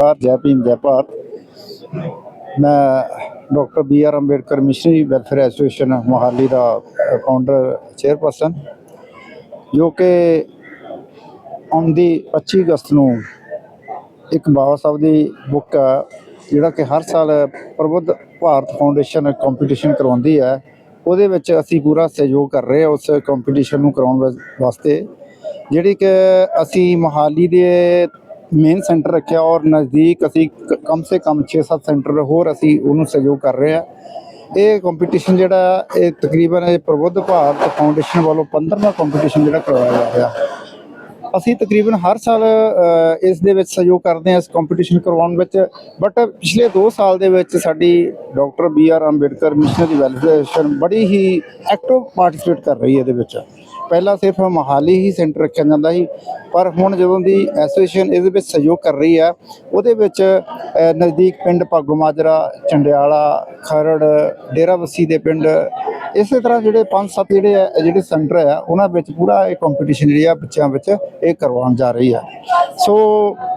ਜੈ ਭੀਮ, ਜੈ ਭਾਰਤ। ਮੈਂ doctor B R Ambedkar missionary welfare association Mohali ਦਾ ਫਾਊਂਡਰ ਚੇਅਰਪਰਸਨ ਜੋ ਕਿ ਆਉਂਦੀ 25 ਅਗਸਤ ਨੂੰ ਇੱਕ ਬਾਬਾ ਸਾਹਿਬ ਦੀ ਬੁੱਕ ਆ, ਜਿਹੜਾ ਕਿ ਹਰ ਸਾਲ ਪ੍ਰਬੁੱਧ ਭਾਰਤ ਫਾਊਂਡੇਸ਼ਨ ਕੰਪੀਟੀਸ਼ਨ ਕਰਵਾਉਂਦੀ ਹੈ ਉਹਦੇ ਵਿੱਚ ਅਸੀਂ ਪੂਰਾ ਸਹਿਯੋਗ ਕਰ ਰਹੇ ਹਾਂ ਉਸ ਕੰਪੀਟੀਸ਼ਨ ਨੂੰ ਕਰਾਉਣ ਵਾ- ਵਾਸਤੇ, ਜਿਹੜੀ ਕਿ ਅਸੀਂ ਮੋਹਾਲੀ ਦੇ ਮੇਨ ਸੈਂਟਰ ਰੱਖਿਆ ਔਰ ਨਜ਼ਦੀਕ ਅਸੀਂ ਕ- ਕਮ ਸੇ ਕਮ 6-7 ਸੈਂਟਰ ਹੋਰ ਅਸੀਂ ਉਹਨੂੰ ਸਹਿਯੋਗ ਕਰ ਰਹੇ ਹਾਂ। ਇਹ ਕੰਪੀਟੀਸ਼ਨ ਜਿਹੜਾ ਇਹ ਤਕਰੀਬਨ ਇਹ ਪ੍ਰਬੁੱਧ ਭਾਰਤ ਫਾਊਂਡੇਸ਼ਨ ਵੱਲੋਂ 15ਵਾਂ ਕੰਪੀਟੀਸ਼ਨ ਜਿਹੜਾ ਕਰਵਾਇਆ ਜਾ ਰਿਹਾ। ਅਸੀਂ ਤਕਰੀਬਨ ਹਰ ਸਾਲ ਇਸ ਦੇ ਵਿੱਚ ਸਹਿਯੋਗ ਕਰਦੇ ਹਾਂ, ਇਸ ਕੰਪੀਟੀਸ਼ਨ ਕਰਵਾਉਣ ਵਿੱਚ। ਬਟ ਪਿਛਲੇ 2 ਸਾਲ ਦੇ ਵਿੱਚ ਸਾਡੀ doctor B R Ambedkar missionary welfare, ਬੜੀ ਹੀ ਐਕਟਿਵ ਪਾਰਟਿਸਿਪੇਟ ਕਰ ਰਹੀ ਹੈ ਇਹਦੇ ਵਿੱਚ। ਪਹਿਲਾਂ ਸਿਰਫ ਮਹਾਲੀ ਹੀ ਸੈਂਟਰ ਰੱਖਿਆ ਜਾਂਦਾ ਸੀ, ਪਰ ਹੁਣ ਜਦੋਂ ਦੀ ਐਸੋਸੀਏਸ਼ਨ ਇਹਦੇ ਵਿੱਚ ਸਹਿਯੋਗ ਕਰ ਰਹੀ ਆ, ਉਹਦੇ ਵਿੱਚ ਨਜ਼ਦੀਕ ਪਿੰਡ ਭਾਗੋ ਮਾਜਰਾ, ਚੰਡਿਆਲਾ, ਖਰੜ ਡੇਰਾਬੱਸੀ ਦੇ ਪਿੰਡ, ਇਸੇ ਤਰ੍ਹਾਂ ਜਿਹੜੇ 5-7 ਜਿਹੜੇ ਆ, ਜਿਹੜੇ ਸੈਂਟਰ ਆ, ਉਹਨਾਂ ਵਿੱਚ ਪੂਰਾ ਇਹ ਕੰਪੀਟੀਸ਼ਨ ਜਿਹੜੀ ਆ ਬੱਚਿਆਂ ਵਿੱਚ ਇਹ ਕਰਵਾਉਣ ਜਾ ਰਹੀ ਆ। ਸੋ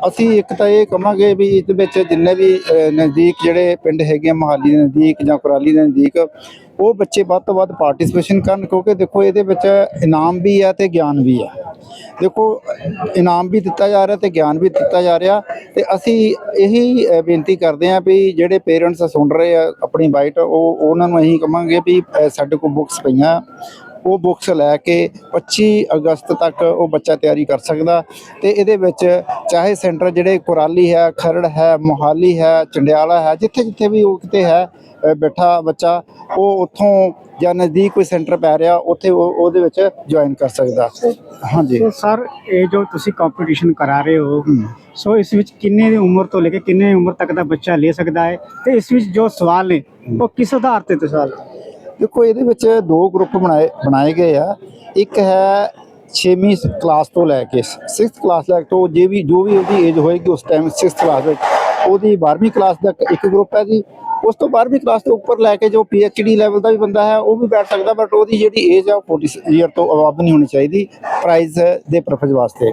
ਅਸੀਂ ਇੱਕ ਤਾਂ ਇਹ ਕਹਾਂਗੇ ਵੀ ਇਸ ਵਿੱਚ ਜਿੰਨੇ ਵੀ ਨਜ਼ਦੀਕ ਜਿਹੜੇ ਪਿੰਡ ਹੈਗੇ ਆ, ਮੋਹਾਲੀ ਦੇ ਨਜ਼ਦੀਕ ਜਾਂ ਕੁਰਾਲੀ ਦੇ ਨਜ਼ਦੀਕ ਉਹ ਬੱਚੇ ਵੱਧ ਤੋਂ ਵੱਧ ਪਾਰਟਿਸਿਪੇਸ਼ਨ ਕਰਨ ਕਿਉਂਕਿ ਦੇਖੋ ਇਹਦੇ ਵਿੱਚ ਇਨਾਮ ਵੀ ਹੈ ਤੇ ਗਿਆਨ ਵੀ ਹੈ। ਦੇਖੋ, ਇਨਾਮ ਵੀ ਦਿੱਤਾ ਜਾ ਰਿਹਾ ਤੇ ਗਿਆਨ ਵੀ ਦਿੱਤਾ ਜਾ ਰਿਹਾ ਤੇ ਅਸੀਂ ਇਹੀ ਬੇਨਤੀ ਕਰਦੇ ਹਾਂ ਵੀ ਜਿਹੜੇ ਪੇਰੈਂਟਸ ਸੁਣ ਰਹੇ ਆ ਆਪਣੀ ਬਾਈਟ ਉਹ, ਉਹਨਾਂ ਨੂੰ ਅਸੀਂ ਕਹਾਂਗੇ ਵੀ ਸਾਡੇ ਕੋਲ ਬੁੱਕਸ ਪਈਆਂ। ਉਹ ਬੁੱਕਸ ਲੈ ਕੇ 25 ਅਗਸਤ ਤੱਕ ਉਹ ਬੱਚਾ ਤਿਆਰੀ ਕਰ ਸਕਦਾ ਤੇ ਇਹਦੇ ਵਿੱਚ ਚਾਹੇ ਸੈਂਟਰ ਜਿਹੜੇ ਕੁਰਾਲੀ ਹੈ ਖਰੜ ਹੈ ਮੋਹਾਲੀ ਹੈ ਚੰਡਿਆਲਾ ਹੈ ਜਿੱਥੇ ਜਿੱਥੇ ਵੀ ਉਹ ਕਿਤੇ ਹੈ ਬੈਠਾ ਬੱਚਾ ਉਹ ਉੱਥੋਂ ਜਾਂ ਨਜ਼ਦੀਕ ਕੋਈ ਸੈਂਟਰ ਪੈ ਰਿਹਾ ਉੱਥੇ ਉਹ ਉਹਦੇ ਵਿੱਚ ਜੁਆਇਨ ਕਰ ਸਕਦਾ। ਹਾਂਜੀ। ਸੋ ਸਰ ਇਹ ਜੋ ਤੁਸੀਂ ਕੰਪੀਟੀਸ਼ਨ ਕਰਾ ਰਹੇ ਹੋ। ਸੋ ਇਸ ਵਿੱਚ ਕਿੰਨੇ ਦੀ ਉਮਰ ਤੋਂ ਲੈ ਕੇ ਕਿੰਨੇ ਉਮਰ ਤੱਕ ਦਾ ਬੱਚਾ ਲੈ ਸਕਦਾ ਹੈ? ਤੇ ਇਸ ਵਿੱਚ ਜੋ ਸਵਾਲ ਨੇ ਉਹ ਕਿਸ ਆਧਾਰ ਤੇ ਤੇ ਸਵਾਲ? ਦੇਖੋ, ਇਹਦੇ ਵਿੱਚ ਦੋ ਗਰੁੱਪ ਬਣਾਏ ਬਣਾਏ ਗਏ ਆ। ਇੱਕ ਹੈ 6ਵੀਂ ਕਲਾਸ ਤੋਂ ਲੈ ਕੇ 6th ਕਲਾਸ ਲੈ ਕੇ ਤੋਂ ਜੇ ਵੀ, ਜੋ ਵੀ ਉਹਦੀ ਏਜ ਹੋਏਗੀ ਉਸ ਟਾਈਮ 6th ਕਲਾਸ ਵਿੱਚ, ਉਹਦੀ 12ਵੀਂ ਕਲਾਸ ਦਾ ਇੱਕ ਗਰੁੱਪ ਹੈ ਜੀ। ਉਸ ਤੋਂ 12ਵੀਂ ਕਲਾਸ ਤੋਂ ਉੱਪਰ ਲੈ ਕੇ ਜੋ ਡੀ ਲੈਵਲ ਦਾ ਵੀ ਬੰਦਾ ਹੈ, ਉਹ ਵੀ ਬੈਠ ਸਕਦਾ ਬਟ ਉਹਦੀ ਜਿਹੜੀ ਏਜ ਹੈ ਉਹ 40 ਈਅਰ ਤੋਂ ਅਬਵ ਨਹੀਂ ਹੋਣੀ ਚਾਹੀਦੀ ਪ੍ਰਾਈਜ਼ ਦੇ ਪਰਪਸ ਵਾਸਤੇ।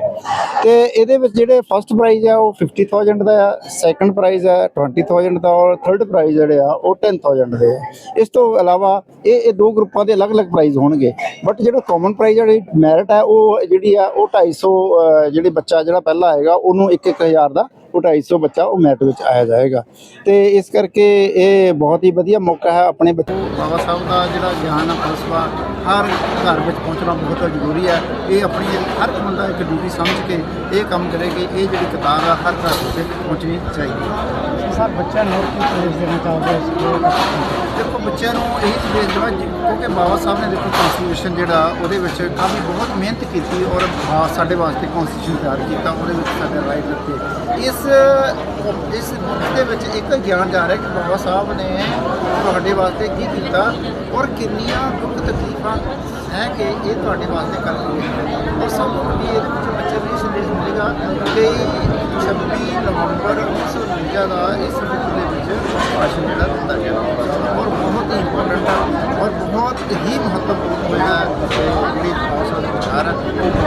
ਤੇ ਇਹਦੇ ਵਿੱਚ ਜਿਹੜੇ ਫਸਟ ਪ੍ਰਾਈਜ਼ ਆ ਉਹ 50000 ਦਾ ਆ ਸੈਕੰਡ ਪ੍ਰਾਈਜ਼ ਹੈ 20000 ਦਾ ਔਰ ਥਰਡ ਪ੍ਰਾਈਜ਼ ਜਿਹੜੇ ਆ ਉਹ 10000 ਦੇ ਆ। ਇਸ ਤੋਂ ਇਲਾਵਾ ਇਹ ਇਹ ਦੋ ਗਰੁੱਪਾਂ ਦੇ ਅਲੱਗ-ਅਲੱਗ ਪ੍ਰਾਈਜ਼ ਹੋਣਗੇ। ਬਟ ਜਿਹੜਾ ਕਾਮਨ ਪ੍ਰਾਈਜ਼ ਜਿਹੜੀ ਮੈਰਿਟ ਆ ਉਹ ਜਿਹੜੀ ਆ ਉਹ 250 ਅਹ, ਜਿਹੜੀ ਬੱਚਾ ਜਿਹੜਾ ਪਹਿਲਾ ਆਏਗਾ ਉਹਨੂੰ 1-1000 ਦਾ ਉਹ 250 ਬੱਚਾ ਉਹ ਮੈਰਿਟ ਵਿੱਚ ਆਇਆ ਜਾਏਗਾ। ਤੇ ਇਸ ਕਰਕੇ ਇਹ ਬਹੁਤ ਹੀ ਵਧੀਆ ਮੌਕਾ ਹੈ ਆਪਣੇ ਬੱਚੇ ਬਾਬਾ ਸਾਹਿਬ ਦਾ ਜਿਹੜਾ ਗਿਆਨ ਫਲਸਫਾ ਹਰ ਘਰ ਵਿੱਚ ਪਹੁੰਚਣਾ ਬਹੁਤ ਜ਼ਰੂਰੀ ਹੈ। ਇਹ ਆਪਣੀ ਹਰ ਇੱਕ ਬੰਦਾ ਇੱਕ ਡਿਊਟੀ ਸਮਝ ਕੇ ਇਹ ਕੰਮ ਕਰੇ ਕਿ ਇਹ ਜਿਹੜੀ ਕਿਤਾਬ ਆ ਹਰ ਘਰ ਵਿੱਚ ਪਹੁੰਚਣੀ ਚਾਹੀਦੀ ਹੈ। ਸਰ ਬੱਚਾ ਨੂੰ ਕੀ ਸੰਦੇਸ਼ ਦੇਣਾ ਚਾਹੋਗੇ ਇਸ ਦੇਖੋ, ਬੱਚਿਆਂ ਨੂੰ ਇਹ ਸੰਦੇਸ਼ ਦੇਣਾ ਕਿਉਂਕਿ ਬਾਬਾ ਸਾਹਿਬ ਨੇ ਦੇਖੋ ਕਨਸਟੀਟਿਊਸ਼ਨ ਜਿਹੜਾ, ਉਹਦੇ ਵਿੱਚ ਕਾਫੀ ਬਹੁਤ ਮਿਹਨਤ ਕੀਤੀ ਔਰ ਆ ਸਾਡੇ ਵਾਸਤੇ ਕਨਸਟੀਟਿਊਸ਼ਨ ਤਿਆਰ ਕੀਤਾ, ਉਹਦੇ ਵਿੱਚ ਸਾਡੇ ਰਾਈਟ ਦਿੱਤੇ। ਇਸ ਇਸ ਬੁੱਕ ਦੇ ਵਿੱਚ ਇੱਕ ਗਿਆਨ ਜਾ ਰਿਹਾ ਕਿ ਬਾਬਾ ਸਾਹਿਬ ਨੇ ਤੁਹਾਡੇ ਵਾਸਤੇ ਕੀ ਕੀਤਾ ਔਰ ਕਿੰਨੀਆਂ ਦੁੱਖ ਤਕਲੀਫਾਂ ਹੈ ਕਿ ਇਹ ਤੁਹਾਡੇ ਵਾਸਤੇ ਕਰ ਗਏ ਔਰ ਸਭ ਤੋਂ ਵੱਡੀ ਇਹਦੇ ਵਿੱਚ ਬੱਚੇ ਨੂੰ ਇਹ ਸੰਦੇਸ਼ ਮਿਲੇਗਾ ਕਿ 26 ਨਵੰਬਰ 1949 ਦਾ ਇਸ ਬੁੱਕ ਦੇ ਵਿੱਚ ਭਾਸ਼ਣ ਜਿਹੜਾ ਹੁੰਦਾ ਗਿਆ। ਪਕੜਨਾ ਔਰ ਬਹੁਤ ਹੀ ਮਹੱਤਵਪੂਰਨ ਹੋਇਆ ਜਿਹੜੀ ਖਾਸ ਅਧਿਕਾਰ ਹੈ।